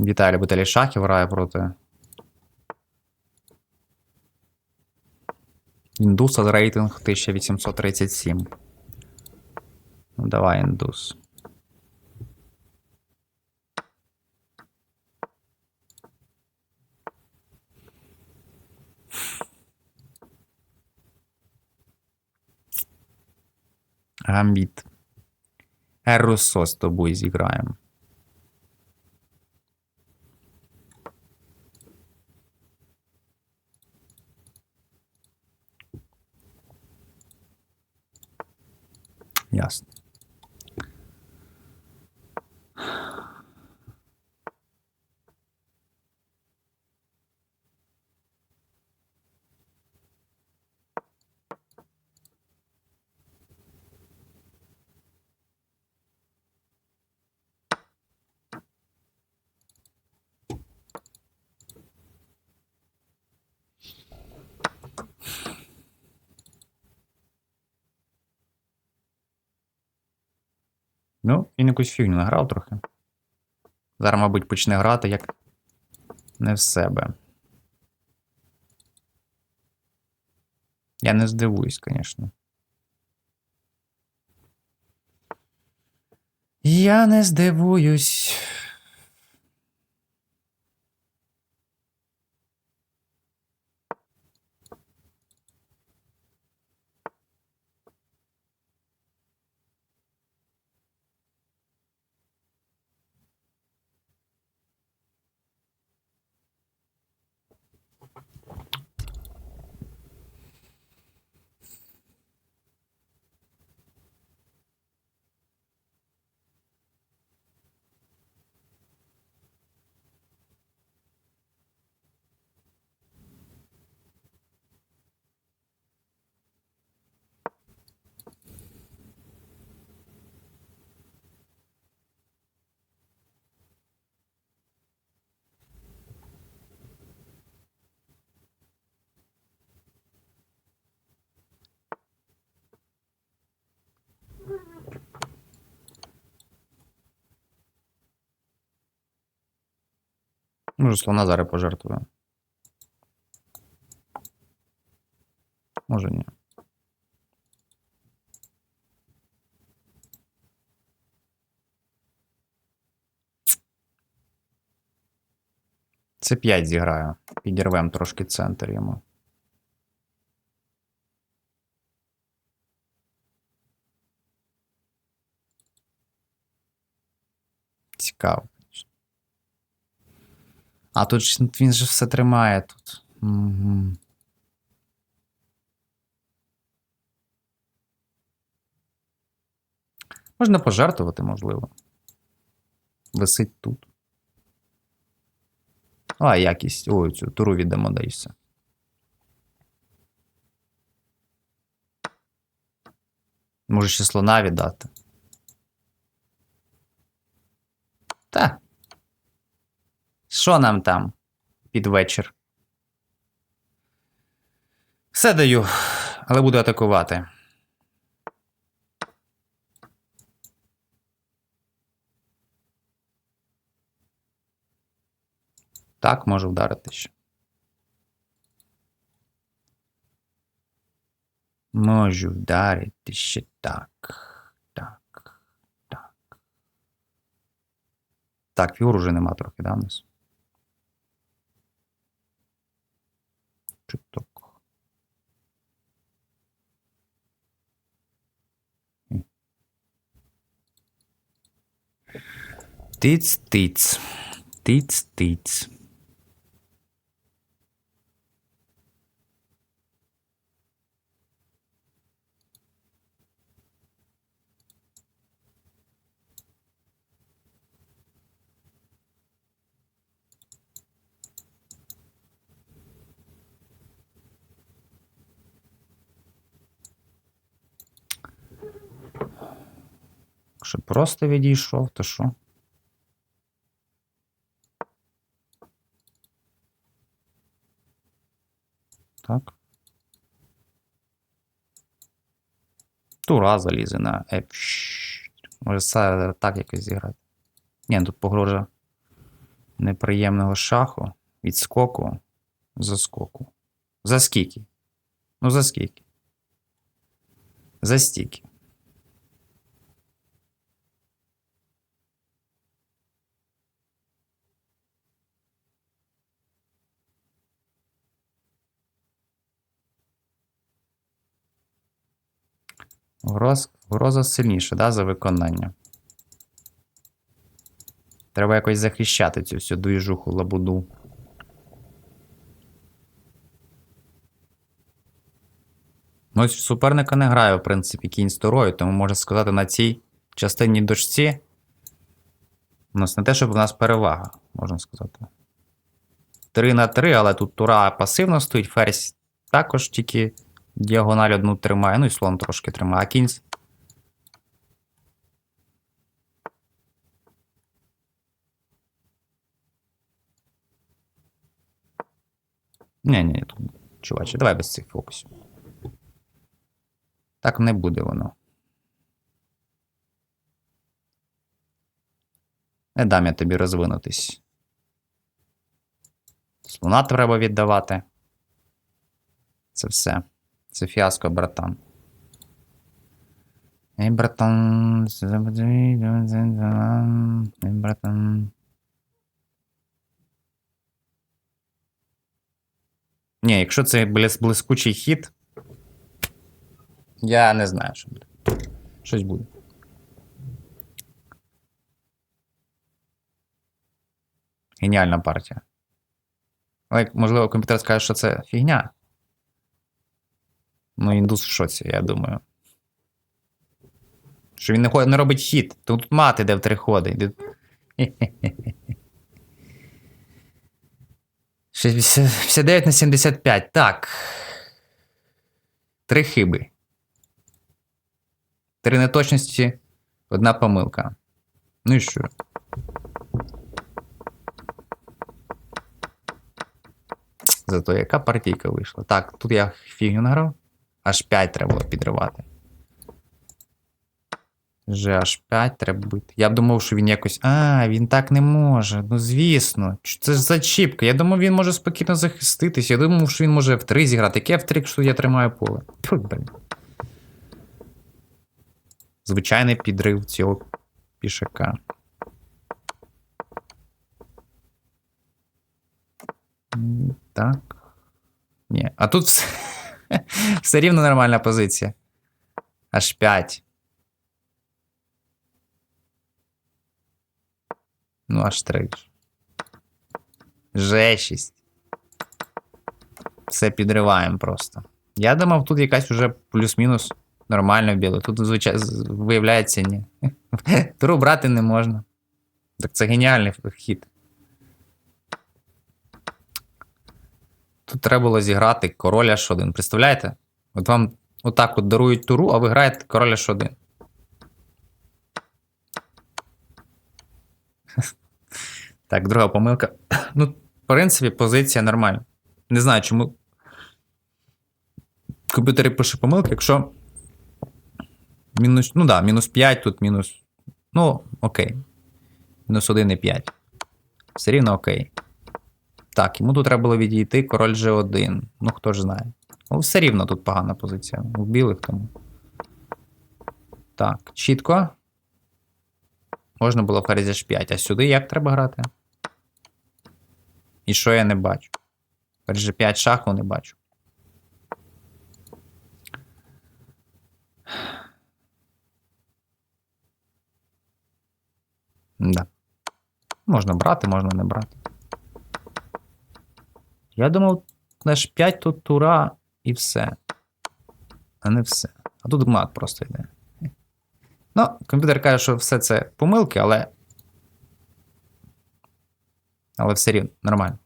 Віталій Бутелі Шахів грає проти. Індуса рейтинг 1837. Ну, давай, індус. Гамбіт. Ерусо з тобою зіграємо. Jasne. Ну, він якусь фігню награв трохи. Зараз, мабуть, почне грати як не в себе. Я не здивуюсь, звісно. Я не здивуюсь. Може, слона зараз пожертвую. Може, ні. Це 5 зіграю. Підірвем трошки центр йому. Цікаво. А тут ж він же все тримає тут. Угу. Можна пожертвувати, можливо. Висить тут. А, якість. Ой, цю туру віддамо да все. Може ще слона віддати. Та. Що нам там під вечір? Все даю, але буду атакувати. Так, можу вдарити ще. Можу вдарити ще так. Так. Так. Так, фігур уже нема трохи, да, у нас? Чуток. Тиць-тиць. Тиць-тиць. Якщо просто відійшов, то що? Так. Тура залізе на F. Може, це так якось зіграти. Ні, ну тут погрожа. неприємного шаху, відскоку, заскоку. За скільки? Ну, за скільки? За стільки. Гроз, гроза сильніша, да, за виконання. Треба якось захищати цю всю двіжуху лабуду. Ну, ось суперника не грає, в принципі, кінь з тому можна сказати, на цій частині дошці. У нас не те, щоб у нас перевага, можна сказати. 3 на 3, але тут тура пасивно стоїть, ферзь також тільки діагональ одну тримає, ну і слон трошки тримає, а кінь. Ні, ні, тут, чуваче, давай без цих фокусів. Так не буде воно. Не дам я тобі розвинутись. Слона треба віддавати. Це все. Це фіаско, братан. Ей, братан. Ей, братан. Ні, якщо це блискучий хід, я не знаю, що буде. Щось буде. Геніальна партія. Але, можливо, комп'ютер скаже, що це фігня. Ну, індус в шоці, я думаю. Що він не, ход- не робить хід. Тут мати де в три ходи. 59 на 75. Так. Три хиби. Три неточності, одна помилка. Ну і що? Зато яка партійка вийшла? Так, тут я фігню награв. Аж 5 треба було підривати. Вже аж 5 треба бити. Я б думав, що він якось. А, він так не може. Ну звісно. Це ж зачіпка. Я думав, він може спокійно захиститись. Я думав, що він може F3 зіграти. Яке F3, якщо я тримаю поле? Тьфу, блін. Звичайний підрив цього пішака. Так. Ні. А тут все, все рівно нормальна позиція. Аж 5. Ну, аж 3. Ж6. Все підриваємо просто. Я думав, тут якась уже плюс-мінус нормально біло. Тут, звичайно, виявляється, ні. Туру брати не можна. Так це геніальний хід. Тут треба було зіграти король H1. Представляєте? От вам отак от дарують туру, а ви граєте король H1. Так, друга помилка. Ну, в принципі, позиція нормальна. Не знаю, чому. Комп'ютери пише помилки, якщо. Мінус. Ну да, мінус 5, тут мінус. Ну, окей. Мінус 1 і 5. Все рівно окей. Так, йому тут треба було відійти король G1. Ну, хто ж знає. Ну, все рівно тут погана позиція. У білих тому. Так, чітко. Можна було ферзь H5. А сюди як треба грати? І що я не бачу? Ферзь G5 шаху не бачу. Да. Можна брати, можна не брати. Я думав, лише 5 тут тура все. А не все. А тут мат просто йде. Ну, комп'ютер каже, що все це помилки, але. Але все рівно, нормально.